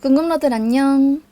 궁금러들 안녕.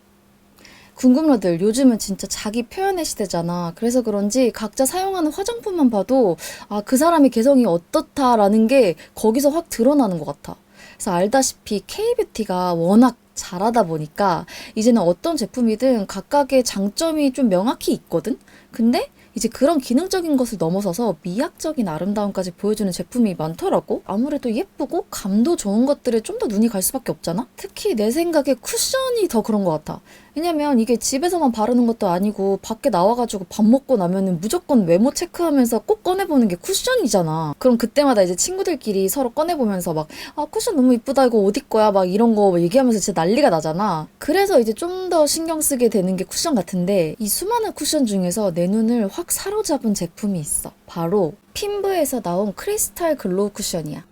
궁금러들 요즘은 진짜 자기 표현의 시대잖아. 그래서 그런지 각자 사용하는 화장품만 봐도 아, 그 사람의 개성이 어떻다라는 게 거기서 확 드러나는 것 같아. 그래서 알다시피 K뷰티가 워낙 잘하다 보니까 이제는 어떤 제품이든 각각의 장점이 좀 명확히 있거든? 근데 이제 그런 기능적인 것을 넘어서서 미학적인 아름다움까지 보여주는 제품이 많더라고. 아무래도 예쁘고 감도 좋은 것들에 좀 더 눈이 갈 수밖에 없잖아. 특히 내 생각에 쿠션이 더 그런 것 같아. 왜냐면 이게 집에서만 바르는 것도 아니고 밖에 나와가지고 밥 먹고 나면은 무조건 외모 체크하면서 꼭 꺼내보는 게 쿠션이잖아. 그럼 그때마다 이제 친구들끼리 서로 꺼내보면서 막, 아, 쿠션 너무 이쁘다. 이거 어디 거야? 막 이런 거막 얘기하면서 진짜 난리가 나잖아. 그래서 이제 좀 더 신경 쓰게 되는 게 쿠션 같은데 이 수많은 쿠션 중에서 내 눈을 확 사로잡은 제품이 있어. 바로 핀브에서 나온 크리스탈 글로우 쿠션이야.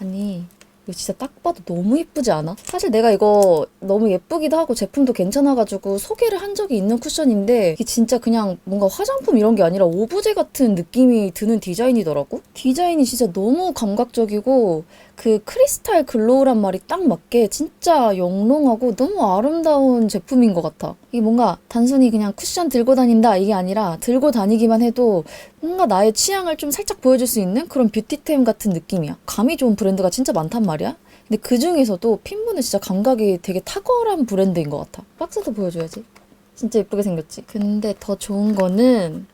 아니, 이거 진짜 딱 봐도 너무 이쁘지 않아? 사실 내가 이거 너무 예쁘기도 하고 제품도 괜찮아가지고 소개를 한 적이 있는 쿠션인데 이게 진짜 그냥 뭔가 화장품 이런 게 아니라 오브제 같은 느낌이 드는 디자인이더라고? 디자인이 진짜 너무 감각적이고 그 크리스탈 글로우란 말이 딱 맞게 진짜 영롱하고 너무 아름다운 제품인 것 같아. 이게 뭔가 단순히 그냥 쿠션 들고 다닌다 이게 아니라 들고 다니기만 해도 뭔가 나의 취향을 좀 살짝 보여줄 수 있는 그런 뷰티템 같은 느낌이야. 감이 좋은 브랜드가 진짜 많단 말이야. 근데 그 중에서도 핀부는 진짜 감각이 되게 탁월한 브랜드인 것 같아. 박스도 보여줘야지. 진짜 예쁘게 생겼지. 근데 더 좋은 거는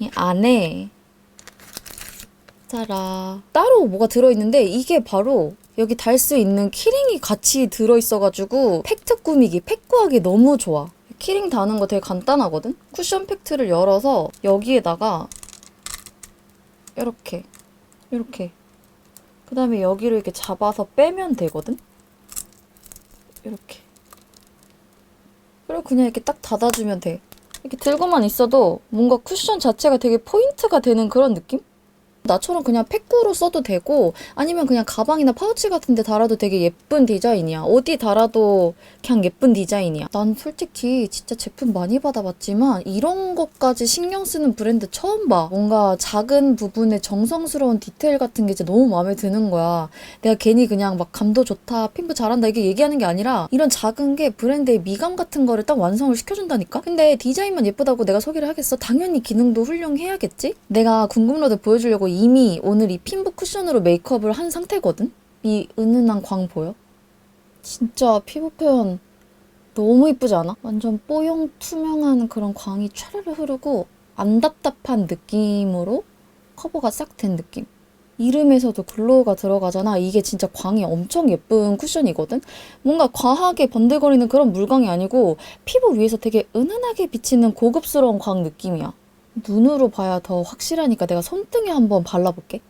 이 안에 짜라 따로 뭐가 들어있는데 이게 바로 여기 달 수 있는 키링이 같이 들어있어가지고 팩트 꾸미기, 팩 구하기 너무 좋아. 키링 다는 거 되게 간단하거든? 쿠션 팩트를 열어서 여기에다가 이렇게 이렇게 그 다음에 여기를 이렇게 잡아서 빼면 되거든? 이렇게 그리고 그냥 이렇게 딱 닫아주면 돼 이렇게 들고만 있어도 뭔가 쿠션 자체가 되게 포인트가 되는 그런 느낌? 나처럼 그냥 팩구로 써도 되고 아니면 그냥 가방이나 파우치 같은 데 달아도 되게 예쁜 디자인이야. 어디 달아도 그냥 예쁜 디자인이야. 난 솔직히 진짜 제품 많이 받아봤지만 이런 것까지 신경 쓰는 브랜드 처음 봐. 뭔가 작은 부분에 정성스러운 디테일 같은 게 진짜 너무 마음에 드는 거야. 내가 괜히 그냥 막 감도 좋다, 핀부 잘한다 이게 얘기하는 게 아니라 이런 작은 게 브랜드의 미감 같은 거를 딱 완성을 시켜준다니까? 근데 디자인만 예쁘다고 내가 소개를 하겠어? 당연히 기능도 훌륭해야겠지? 내가 궁금로드 보여주려고 이미 오늘 이 핀부 쿠션으로 메이크업을 한 상태거든? 이 은은한 광 보여? 진짜 피부 표현 너무 이쁘지 않아? 완전 뽀용 투명한 그런 광이 촤르르 흐르고 안 답답한 느낌으로 커버가 싹 된 느낌. 이름에서도 글로우가 들어가잖아. 이게 진짜 광이 엄청 예쁜 쿠션이거든? 뭔가 과하게 번들거리는 그런 물광이 아니고 피부 위에서 되게 은은하게 비치는 고급스러운 광 느낌이야. 눈으로 봐야 더 확실하니까 내가 손등에 한번 발라볼게.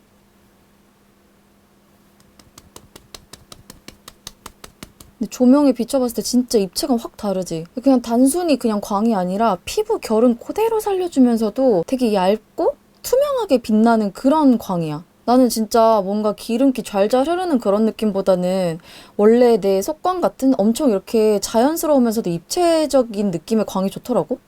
근데 조명에 비춰봤을 때 진짜 입체감 확 다르지. 그냥 단순히 그냥 광이 아니라 피부 결은 그대로 살려주면서도 되게 얇고 투명하게 빛나는 그런 광이야. 나는 진짜 뭔가 기름기 좔좔 흐르는 그런 느낌보다는 원래 내 속광 같은 엄청 이렇게 자연스러우면서도 입체적인 느낌의 광이 좋더라고.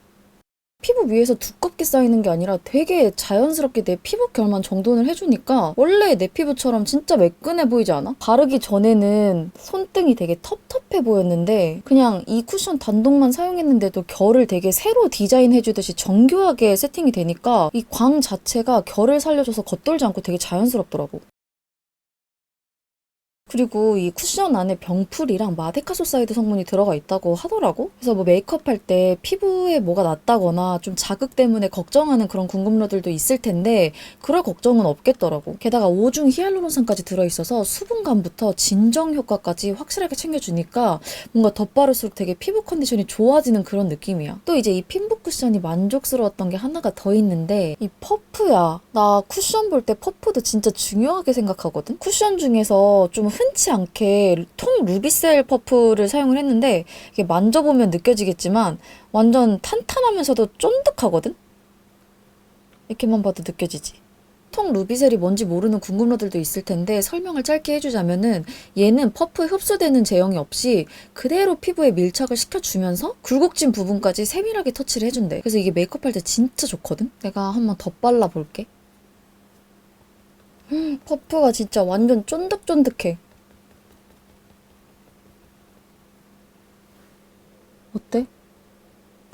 피부 위에서 두껍게 쌓이는 게 아니라 되게 자연스럽게 내 피부 결만 정돈을 해주니까 원래 내 피부처럼 진짜 매끈해 보이지 않아? 바르기 전에는 손등이 되게 텁텁해 보였는데 그냥 이 쿠션 단독만 사용했는데도 결을 되게 새로 디자인해주듯이 정교하게 세팅이 되니까 이 광 자체가 결을 살려줘서 겉돌지 않고 되게 자연스럽더라고. 그리고 이 쿠션 안에 병풀이랑 마데카솔사이드 성분이 들어가 있다고 하더라고. 그래서 뭐 메이크업 할 때 피부에 뭐가 났다거나 좀 자극 때문에 걱정하는 그런 궁금러들도 있을 텐데 그럴 걱정은 없겠더라고. 게다가 오중 히알루론산까지 들어있어서 수분감부터 진정 효과까지 확실하게 챙겨주니까 뭔가 덧바를수록 되게 피부 컨디션이 좋아지는 그런 느낌이야. 또 이제 이 핀부 쿠션이 만족스러웠던 게 하나가 더 있는데 이 퍼프야. 나 쿠션 볼 때 퍼프도 진짜 중요하게 생각하거든. 쿠션 중에서 좀 흔치 않게 통 루비셀 퍼프를 사용을 했는데 이게 만져보면 느껴지겠지만 완전 탄탄하면서도 쫀득하거든? 이렇게만 봐도 느껴지지. 통 루비셀이 뭔지 모르는 궁금러들도 있을 텐데 설명을 짧게 해주자면은 얘는 퍼프에 흡수되는 제형이 없이 그대로 피부에 밀착을 시켜주면서 굴곡진 부분까지 세밀하게 터치를 해준대. 그래서 이게 메이크업 할 때 진짜 좋거든? 내가 한번 더 발라볼게. 음, 퍼프가 진짜 완전 쫀득쫀득해. 어때?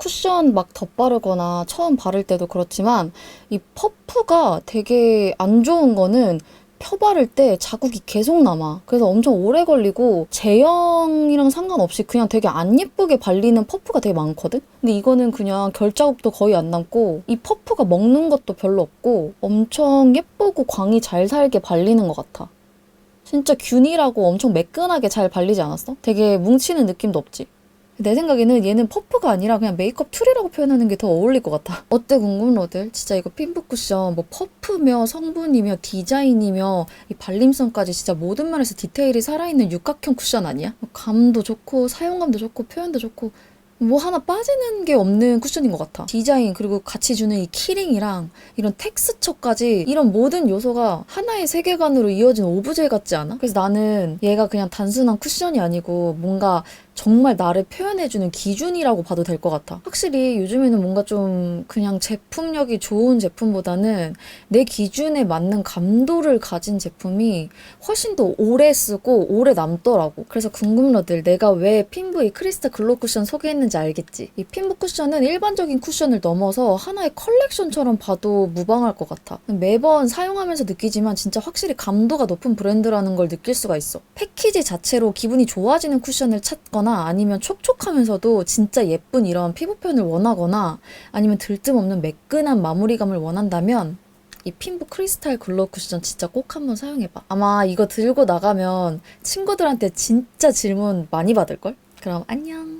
쿠션 막 덧바르거나 처음 바를 때도 그렇지만 이 퍼프가 되게 안 좋은 거는 펴바를 때 자국이 계속 남아. 그래서 엄청 오래 걸리고 제형이랑 상관없이 그냥 되게 안 예쁘게 발리는 퍼프가 되게 많거든? 근데 이거는 그냥 결자국도 거의 안 남고 이 퍼프가 먹는 것도 별로 없고 엄청 예쁘고 광이 잘 살게 발리는 것 같아. 진짜 균이라고 엄청 매끈하게 잘 발리지 않았어? 되게 뭉치는 느낌도 없지? 내 생각에는 얘는 퍼프가 아니라 그냥 메이크업 툴이라고 표현하는 게 더 어울릴 것 같아. 어때 궁금러들? 진짜 이거 핀부 쿠션 뭐 퍼프며 성분이며 디자인이며 이 발림성까지 진짜 모든 면에서 디테일이 살아있는 육각형 쿠션 아니야? 감도 좋고 사용감도 좋고 표현도 좋고 뭐 하나 빠지는 게 없는 쿠션인 것 같아. 디자인 그리고 같이 주는 이 키링이랑 이런 텍스처까지 이런 모든 요소가 하나의 세계관으로 이어진 오브제 같지 않아? 그래서 나는 얘가 그냥 단순한 쿠션이 아니고 뭔가 정말 나를 표현해주는 기준이라고 봐도 될 것 같아. 확실히 요즘에는 뭔가 좀 그냥 제품력이 좋은 제품보다는 내 기준에 맞는 감도를 가진 제품이 훨씬 더 오래 쓰고 오래 남더라고. 그래서 궁금러들 내가 왜 핀부의 크리스탈 글로 쿠션 소개했는지 알겠지? 이 핀부 쿠션은 일반적인 쿠션을 넘어서 하나의 컬렉션처럼 봐도 무방할 것 같아. 매번 사용하면서 느끼지만 진짜 확실히 감도가 높은 브랜드라는 걸 느낄 수가 있어. 패키지 자체로 기분이 좋아지는 쿠션을 찾 거나 아니면 촉촉하면서도 진짜 예쁜 이런 피부 표현을 원하거나 아니면 들뜸없는 매끈한 마무리감을 원한다면 이 핀부 크리스탈 글로우 쿠션 진짜 꼭 한번 사용해봐. 아마 이거 들고 나가면 친구들한테 진짜 질문 많이 받을걸? 그럼 안녕.